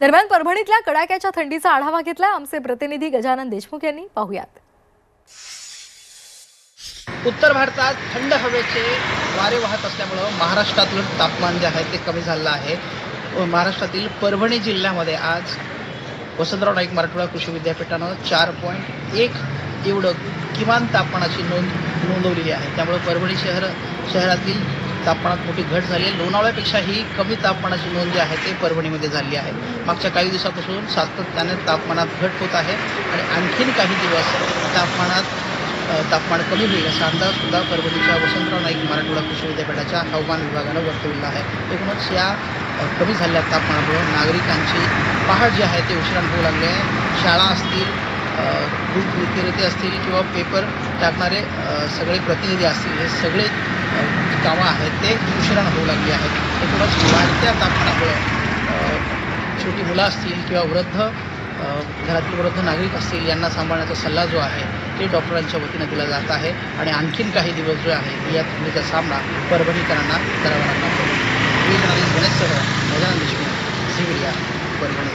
दरम्यान परभणीतल्या कडाक्याच्या थंडीचा आढावा घेतलाय आमचे प्रतिनिधी गजानन देशमुख यांनी. पाहुयात. उत्तर भारतात थंड हवेचे वारे वाहत असल्यामुळं महाराष्ट्रातलं तापमान जे आहे ते कमी झालं आहे. महाराष्ट्रातील परभणी जिल्ह्यामध्ये आज वसंतराव नाईक मराठवाडा कृषी विद्यापीठानं चार पॉईंट एक एवढं किमान तापमानाची नोंद नोंदवलेली आहे. त्यामुळं परभणी शहर शहरातील तापमानात मोठी घट झाली आहे. लोणावळ्यापेक्षाही कमी तापमानाची नोंद जी आहे ते परभणीमध्ये झाली आहे. मागच्या काही दिवसापासून सातत्याने तापमानात घट होत आहे आणि आणखीन काही दिवस तापमानात तापमान कमी होईल असा अंदाजसुद्धा परभणीच्या वसंतराव नाईक मराठवाडा कृषी विद्यापीठाच्या हवामान विभागानं वर्तवलेला आहे. एकूणच या कमी झालेल्या तापमानामुळे नागरिकांची पहाट जी आहे ते उशिरा होऊ लागली आहे. शाळा असतील अ, विक्रेते असतील किंवा पेपर टाकणारे सगळे प्रतिनिधी असतील हे सगळे अ, कामं आहेत ते उशिरान होऊ लागली आहेत. एकूणच वाढत्या तापमानामुळे छोटी मुलं असतील किंवा वृद्ध घरातील वृद्ध नागरिक असतील यांना सांभाळण्याचा सल्ला जो आहे ते डॉक्टरांच्या वतीनं दिला जात आहे. आणि आणखीन काही दिवस जो आहे या थंडीचा सामना परभणीकरांना करावा लागणार आहे. मी गणेश सह गजानन देशमुख झी परभणी.